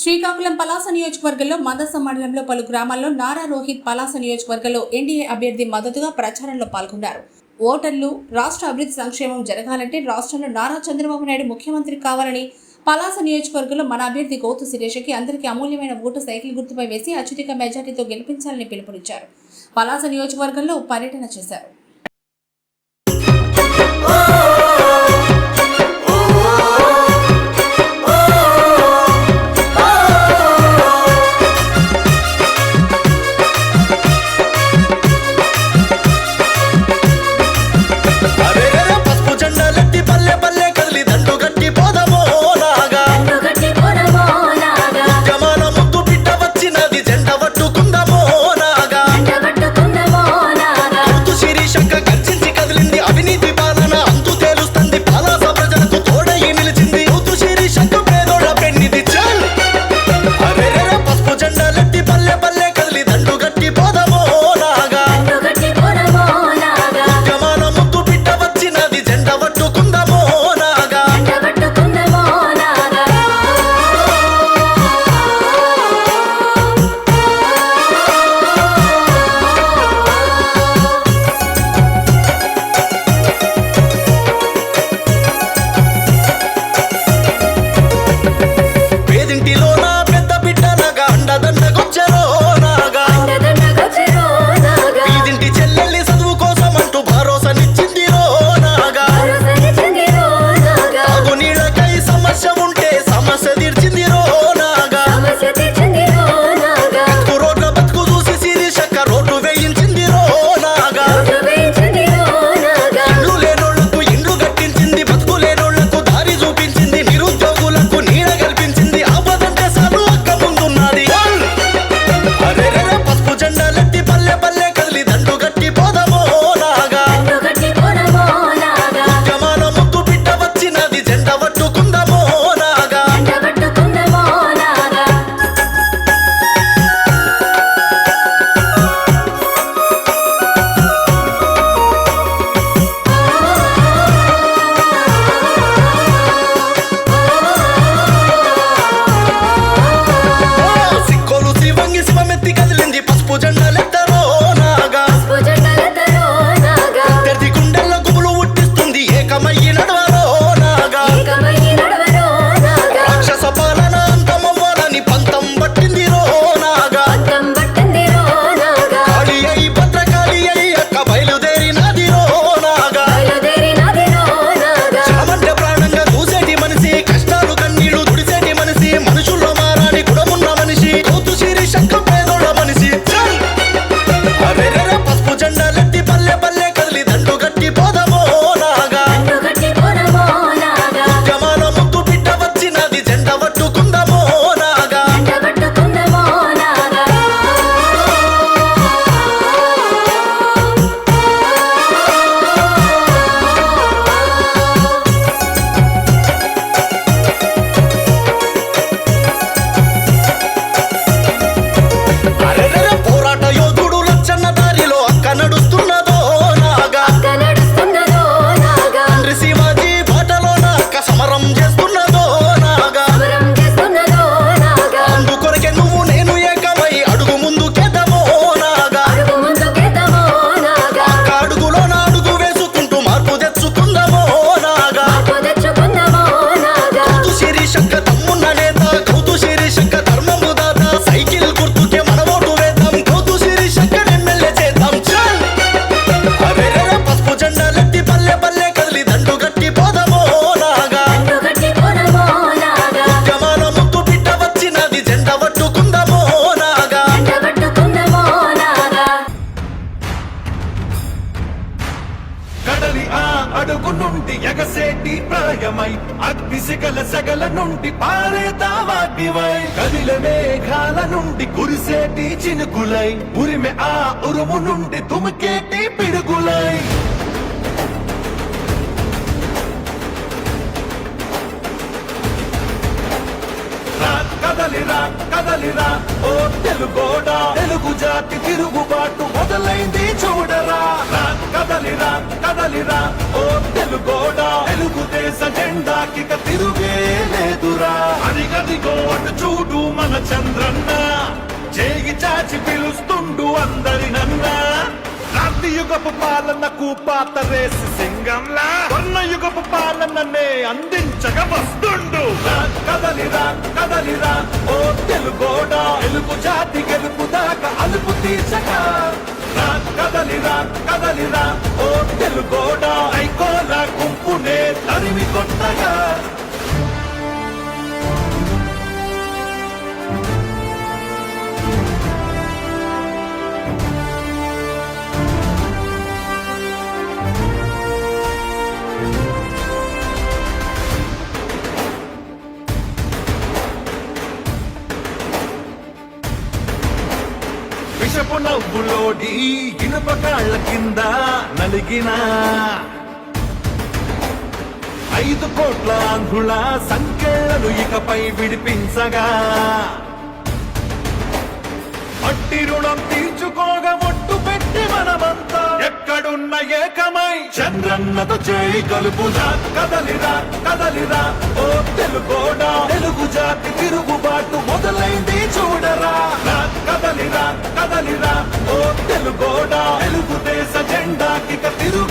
శ్రీకాకుళం పలాస నియోజకవర్గంలో మదస మండలంలో పలు గ్రామాల్లో నారా రోహిత్ పలాస నియోజకవర్గంలో ఎన్డీఏ అభ్యర్థి మద్దతుగా ప్రచారంలో పాల్గొన్నారు. ఓటర్లు రాష్ట్ర అభివృద్ధి సంక్షేమం జరగాలంటే రాష్ట్రంలో నారా చంద్రబాబు నాయుడు ముఖ్యమంత్రి కావాలని పలాస నియోజకవర్గంలో మన అభ్యర్థి గౌతు సురేష్కి అందరికీ అమూల్యమైన ఓటు సైకిల్ గుర్తుపై వేసి అత్యధిక మెజార్టీతో గెలిపించాలని పిలుపునిచ్చారు. పలాస నియోజకవర్గంలో పర్యటన చేశారు. నుండి పారేతావా దివై కదిల మేఘాల నుండి కురిసేటి చినుకులై. ఉరిమె ఆ ఉరుము నుండి తుమికేటి పిడుగులై. కదలిరా కదలిరా ఓ తెలుగోడా తెలుగు జాతి తిరుగుబాటు మొదలైంది చూడరా. కదలిరా కదలిరా ఓ తెలుగోడా తెలుగుదేశ జెండాకి తిరుగే లేదురా. అది గదిగో అటు చూడు మన చంద్రన్న. చేయి చాచి పిలుస్తుండు అందరినన్నా. సత్యయుగపు యుగపు పాలనకు పాత రేసి సింగంలా. వర్ణ పాలననే అందించగ వస్తుండు. కదలిరా కదలిరా ఓ తెలుగోడ తెలుగు జాతి గెలుపు దాకా అలుపు తీర్చగా కదలిరా కదలిరా ఓ తెలుగోడ ఐకోల గుంపునే తరిమి కొట్టగా. వర్షపు నవ్వులోడి ఇనుప కాళ్ళ కింద నలిగిన ఐదు కోట్ల ఆంధ్రుల సంఖ్యలను ఇకపై విడిపించగా. మట్టి రుణం తీర్చుకోగా పెట్టి మనమంతా. ఎక్కడున్న ఏకమై చంద్రన్నతో చేయి కలుపుదా కదలిరా కదలిరా ఓ తెలుగోడా తెలుగు జాతి తిరుగుబాటు మొదలైంది చూడరా. కదలిరా కదలిరా ఓ తెలుగోడా తెలుగుదేశ జెండాకి తిరుగు